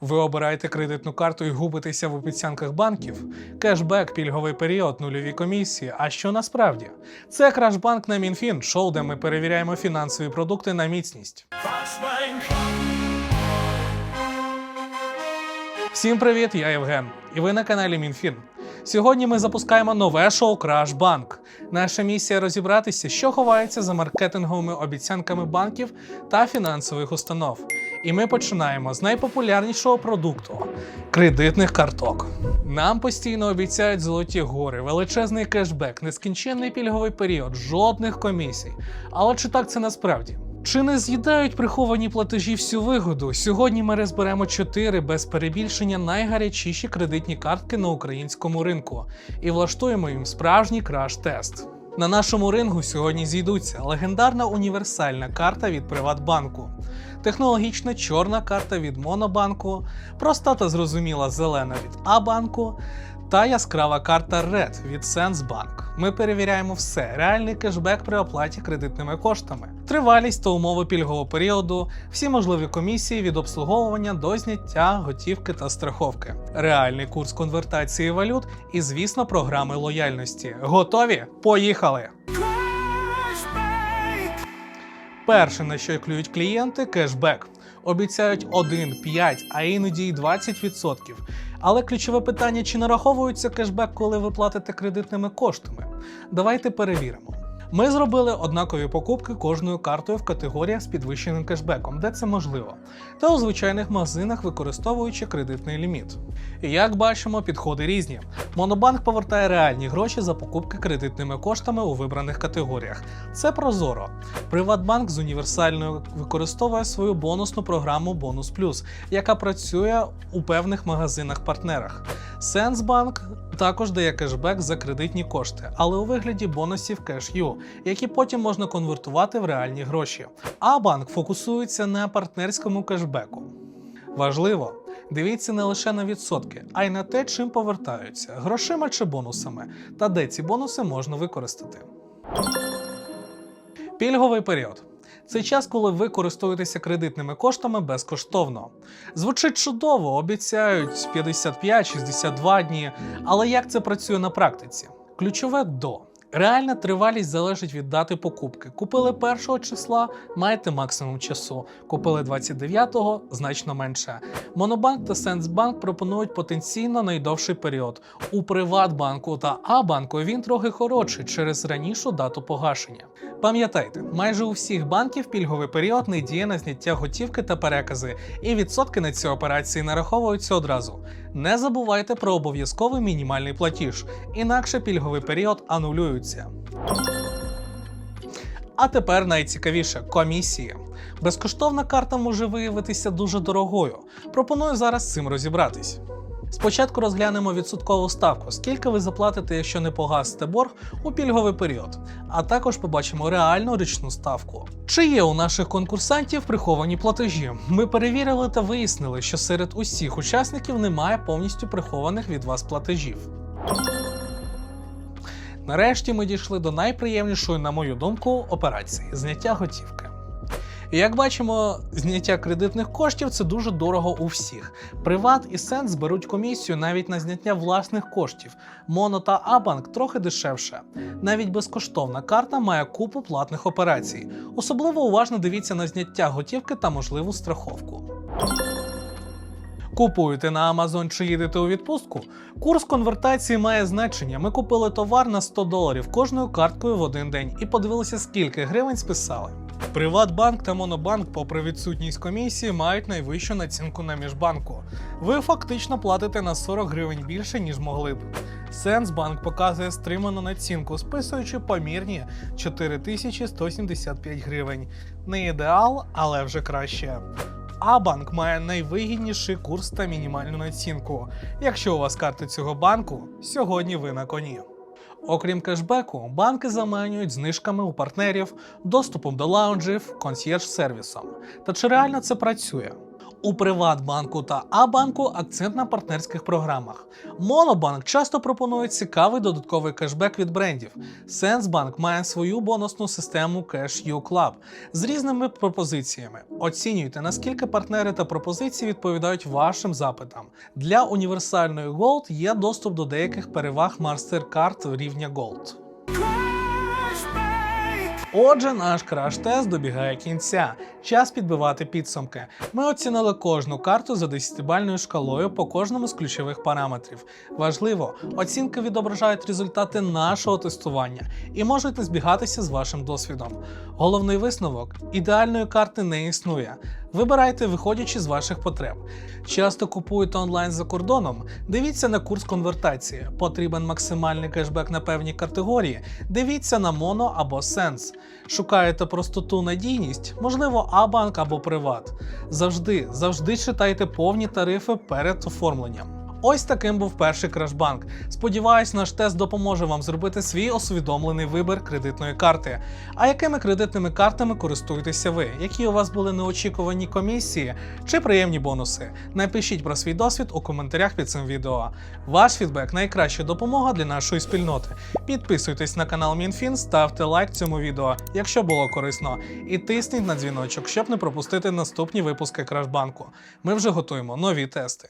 Ви обираєте кредитну карту і губитеся в обіцянках банків. Кешбек, пільговий період, нульові комісії. А що насправді? Це Крашбанк на Мінфін, шоу, де ми перевіряємо фінансові продукти на міцність. Всім привіт, я Євген, і ви на каналі Мінфін. Сьогодні ми запускаємо нове шоу Крашбанк. Наша місія розібратися, що ховається за маркетинговими обіцянками банків та фінансових установ. І ми починаємо з найпопулярнішого продукту кредитних карток. Нам постійно обіцяють золоті гори, величезний кешбек, нескінченний пільговий період, жодних комісій. Але чи так це насправді? Чи не з'їдають приховані платежі всю вигоду? Сьогодні ми розберемо чотири без перебільшення найгарячіші кредитні картки на українському ринку і влаштуємо їм справжній краш-тест. На нашому рингу сьогодні зійдуться легендарна універсальна карта від Приватбанку, технологічна чорна карта від Монобанку, проста та зрозуміла зелена від А-банку та яскрава карта Red від Сенсбанк. Ми перевіряємо все: реальний кешбек при оплаті кредитними коштами, тривалість та умови пільгового періоду, всі можливі комісії від обслуговування до зняття готівки та страховки, реальний курс конвертації валют і, звісно, програми лояльності. Готові? Поїхали! Перше, на що клюють клієнти, кешбек. Обіцяють 1, 5, а іноді й 20%. Але ключове питання: чи нараховується кешбек, коли ви платите кредитними коштами? Давайте перевіримо. Ми зробили однакові покупки кожною картою в категоріях з підвищеним кешбеком, де це можливо, та у звичайних магазинах, використовуючи кредитний ліміт. Як бачимо, підходи різні. Монобанк повертає реальні гроші за покупки кредитними коштами у вибраних категоріях. Це прозоро. Приватбанк з універсальною використовує свою бонусну програму Бонус Плюс, яка працює у певних магазинах-партнерах. Сенсбанк також дає кешбек за кредитні кошти, але у вигляді бонусів CashU, які потім можна конвертувати в реальні гроші. А банк фокусується на партнерському кешбеку. Важливо, дивіться не лише на відсотки, а й на те, чим повертаються грошима чи бонусами, та де ці бонуси можна використати. Пільговий період. Це час, коли ви користуєтеся кредитними коштами безкоштовно. Звучить чудово, обіцяють 55-62 дні, але як це працює на практиці? Ключове до. Реальна тривалість залежить від дати покупки. Купили 1 числа, маєте максимум часу. Купили 29-го значно менше. Монобанк та Сенсбанк пропонують потенційно найдовший період. У Приватбанку та А-банку він трохи коротший через ранішу дату погашення. Пам'ятайте, майже у всіх банків пільговий період не діє на зняття готівки та перекази, і відсотки на ці операції нараховуються одразу. Не забувайте про обов'язковий мінімальний платіж, інакше пільговий період анулюється. А тепер найцікавіше комісії. Безкоштовна карта може виявитися дуже дорогою. Пропоную зараз цим розібратись. Спочатку розглянемо відсоткову ставку, скільки ви заплатите, якщо не погасите борг у пільговий період, а також побачимо реальну річну ставку. Чи є у наших конкурсантів приховані платежі? Ми перевірили та вияснили, що серед усіх учасників немає повністю прихованих від вас платежів. Нарешті ми дійшли до найприємнішої, на мою думку, операції зняття готівки. І як бачимо, зняття кредитних коштів це дуже дорого у всіх. Приват і Сенс беруть комісію навіть на зняття власних коштів. Моно та Абанк трохи дешевше. Навіть безкоштовна карта має купу платних операцій. Особливо уважно дивіться на зняття готівки та можливу страховку. Купуєте на Amazon чи їдете у відпустку? Курс конвертації має значення. Ми купили товар на 100 доларів кожною карткою в один день і подивилися, скільки гривень списали. Приватбанк та Монобанк, попри відсутність комісії, мають найвищу націнку на міжбанку. Ви фактично платите на 40 гривень більше, ніж могли б. Сенсбанк показує стриману націнку, списуючи помірні 4175 гривень. Не ідеал, але вже краще. А-банк має найвигідніший курс та мінімальну націнку. Якщо у вас карти цього банку, сьогодні ви на коні. Окрім кешбеку, банки заманюють знижками у партнерів, доступом до лаунджів, консьєрж-сервісом. Та чи реально це працює? У Приватбанку та А-банку акцент на партнерських програмах. Монобанк часто пропонує цікавий додатковий кешбек від брендів. Сенсбанк має свою бонусну систему Cash U Club з різними пропозиціями. Оцінюйте, наскільки партнери та пропозиції відповідають вашим запитам. Для універсальної Gold є доступ до деяких переваг MasterCard рівня Gold. Отже, наш краш-тест добігає кінця. Час підбивати підсумки. Ми оцінили кожну карту за 10-бальною шкалою по кожному з ключових параметрів. Важливо, оцінки відображають результати нашого тестування і можуть не збігатися з вашим досвідом. Головний висновок: ідеальної карти не існує. Вибирайте, виходячи з ваших потреб. Часто купуєте онлайн за кордоном. Дивіться на курс конвертації. Потрібен максимальний кешбек на певні категорії. Дивіться на моно або сенс. Шукаєте простоту надійність, можливо, Абанк або Приват. Завжди, завжди читайте повні тарифи перед оформленням. Ось таким був перший Крашбанк. Сподіваюсь, наш тест допоможе вам зробити свій усвідомлений вибір кредитної карти. А якими кредитними картами користуєтеся ви? Які у вас були неочікувані комісії чи приємні бонуси? Напишіть про свій досвід у коментарях під цим відео. Ваш фідбек найкраща допомога для нашої спільноти. Підписуйтесь на канал Мінфін, ставте лайк цьому відео, якщо було корисно, і тисніть на дзвіночок, щоб не пропустити наступні випуски Крашбанку. Ми вже готуємо нові тести.